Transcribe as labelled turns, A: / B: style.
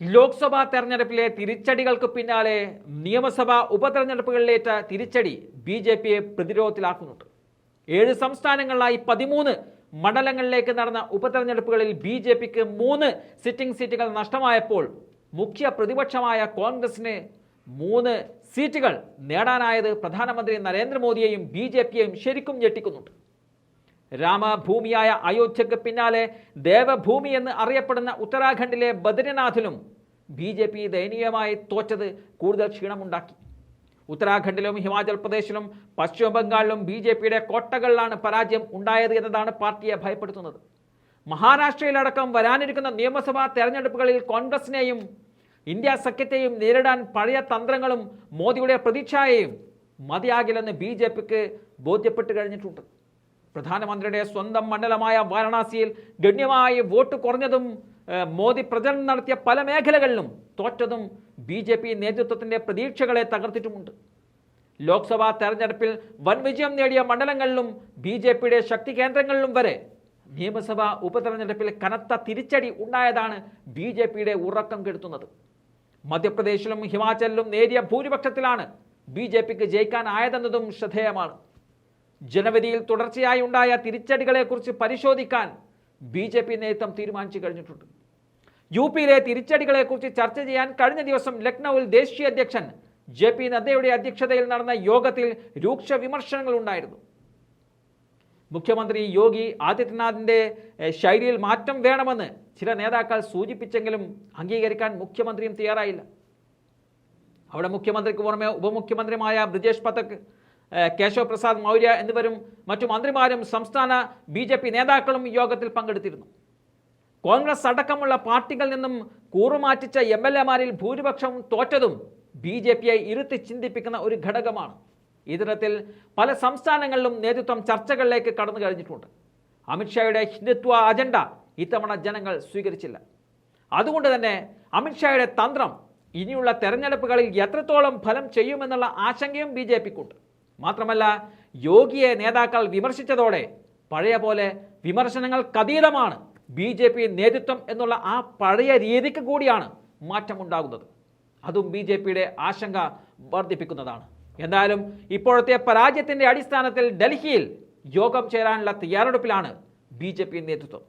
A: ലോക്സഭാ തെരഞ്ഞെടുപ്പിലെ തിരിച്ചടികൾക്ക് പിന്നാലെ നിയമസഭാ ഉപതെരഞ്ഞെടുപ്പുകളിലേറ്റ തിരിച്ചടി ബി ജെ പിയെ പ്രതിരോധത്തിലാക്കുന്നുണ്ട്. ഏഴ് സംസ്ഥാനങ്ങളിലായി പതിമൂന്ന് മണ്ഡലങ്ങളിലേക്ക് നടന്ന ഉപതെരഞ്ഞെടുപ്പുകളിൽ ബി ജെ പിക്ക് മൂന്ന് സിറ്റിംഗ് സീറ്റുകൾ നഷ്ടമായപ്പോൾ മുഖ്യ പ്രതിപക്ഷമായ കോൺഗ്രസിന് മൂന്ന് സീറ്റുകൾ നേടാനായത് പ്രധാനമന്ത്രി നരേന്ദ്രമോദിയെയും ബി ജെ പിയെയും ശരിക്കും ഞെട്ടിക്കുന്നുണ്ട്. രാമഭൂമിയായ അയോധ്യക്ക് പിന്നാലെ ദേവഭൂമി എന്ന് അറിയപ്പെടുന്ന ഉത്തരാഖണ്ഡിലെ ബദ്രിനാഥിലും ബി ജെ പി ദയനീയമായി തോറ്റത് കൂടുതൽ ക്ഷീണമുണ്ടാക്കി. ഉത്തരാഖണ്ഡിലും ഹിമാചൽ പ്രദേശിലും പശ്ചിമ ബംഗാളിലും ബി ജെ പിയുടെ കോട്ടകളിലാണ് പരാജയം ഉണ്ടായത് എന്നതാണ് പാർട്ടിയെ ഭയപ്പെടുത്തുന്നത്. മഹാരാഷ്ട്രയിലടക്കം വരാനിരിക്കുന്ന നിയമസഭാ തെരഞ്ഞെടുപ്പുകളിൽ കോൺഗ്രസിനെയും ഇന്ത്യ സഖ്യത്തെയും നേരിടാൻ പഴയ തന്ത്രങ്ങളും മോദിയുടെ പ്രതീക്ഷയെയും മതിയാകില്ലെന്ന് ബി ജെ പിക്ക് ബോധ്യപ്പെട്ട് കഴിഞ്ഞിട്ടുണ്ട്. പ്രധാനമന്ത്രിയുടെ സ്വന്തം മണ്ഡലമായ വാരണാസിയിൽ ഗണ്യമായി വോട്ട് കുറഞ്ഞതും മോദി പ്രചരണം നടത്തിയ പല മേഖലകളിലും തോറ്റതും ബി ജെ പി നേതൃത്വത്തിന്റെ പ്രതീക്ഷകളെ തകർത്തിട്ടുമുണ്ട്. ലോക്സഭാ തെരഞ്ഞെടുപ്പിൽ വൻ വിജയം നേടിയ മണ്ഡലങ്ങളിലും ബി ജെ പിയുടെ ശക്തി കേന്ദ്രങ്ങളിലും വരെ നിയമസഭാ ഉപതെരഞ്ഞെടുപ്പിൽ കനത്ത തിരിച്ചടി ഉണ്ടായതാണ് ബി ജെ പിയുടെ ഉറക്കം കെടുത്തുന്നത്. മധ്യപ്രദേശിലും ഹിമാചലിലും നേരിയ ഭൂരിപക്ഷത്തിലാണ് ബി ജെ പിക്ക് ജയിക്കാനായതെന്നതും ശ്രദ്ധേയമാണ്. ജനവരിയിൽ തുടർച്ചയായി ഉണ്ടായ തിരിച്ചടികളെക്കുറിച്ച് പരിശോധിക്കാൻ ബി ജെ പി നേതൃത്വം തീരുമാനിച്ചു കഴിഞ്ഞിട്ടുണ്ട്. യു പിയിലെ തിരിച്ചടികളെക്കുറിച്ച് ചർച്ച ചെയ്യാൻ കഴിഞ്ഞ ദിവസം ലക്നൌവിൽ ദേശീയ അധ്യക്ഷൻ ജെ പി നദ്ദയുടെ അധ്യക്ഷതയിൽ നടന്ന യോഗത്തിൽ രൂക്ഷ വിമർശനങ്ങൾ ഉണ്ടായിരുന്നു. മുഖ്യമന്ത്രി യോഗി ആദിത്യനാഥിന്റെ ശൈലിയിൽ മാറ്റം വേണമെന്ന് ചില നേതാക്കൾ സൂചിപ്പിച്ചെങ്കിലും അംഗീകരിക്കാൻ മുഖ്യമന്ത്രിയും തയ്യാറായില്ല. അവിടെ മുഖ്യമന്ത്രിക്ക് പുറമെ ഉപമുഖ്യമന്ത്രിയുമായ ബ്രിജേഷ് ഏഹ്, കേശവ് പ്രസാദ് മൗര്യ എന്നിവരും മറ്റു മന്ത്രിമാരും സംസ്ഥാന ബി ജെ പി നേതാക്കളും യോഗത്തിൽ പങ്കെടുത്തിരുന്നു. കോൺഗ്രസ് അടക്കമുള്ള പാർട്ടികളിൽ നിന്നും കൂറുമാറ്റിച്ച എം എൽ എമാരിൽ ഭൂരിപക്ഷം തോറ്റതും ബി ജെ പിയെ ഇരുത്തി ചിന്തിപ്പിക്കുന്ന ഒരു ഘടകമാണ്. ഇത്തരത്തിൽ പല സംസ്ഥാനങ്ങളിലും നേതൃത്വം ചർച്ചകളിലേക്ക് കടന്നു കഴിഞ്ഞിട്ടുണ്ട്. അമിത്ഷായുടെ ഹിന്ദുത്വ അജണ്ട ഇത്തവണ ജനങ്ങൾ സ്വീകരിച്ചില്ല. അതുകൊണ്ട് തന്നെ അമിത്ഷായുടെ തന്ത്രം ഇനിയുള്ള തെരഞ്ഞെടുപ്പുകളിൽ എത്രത്തോളം ഫലം ചെയ്യുമെന്നുള്ള ആശങ്കയും ബി ജെ പിക്കുണ്ട്. മാത്രമല്ല യോഗിയെ നേതാക്കൾ വിമർശിച്ചതോടെ പഴയ പോലെ വിമർശനങ്ങൾക്കതീതമാണ് ബി ജെ പി നേതൃത്വം എന്നുള്ള ആ പഴയ രീതിക്ക് കൂടിയാണ് മാറ്റമുണ്ടാകുന്നത്. അതും ബി ജെ പിയുടെ ആശങ്ക വർദ്ധിപ്പിക്കുന്നതാണ്. എന്തായാലും ഇപ്പോഴത്തെ പരാജയത്തിന്റെ അടിസ്ഥാനത്തിൽ ഡൽഹിയിൽ യോഗം ചേരാനുള്ള തയ്യാറെടുപ്പിലാണ് ബി നേതൃത്വം.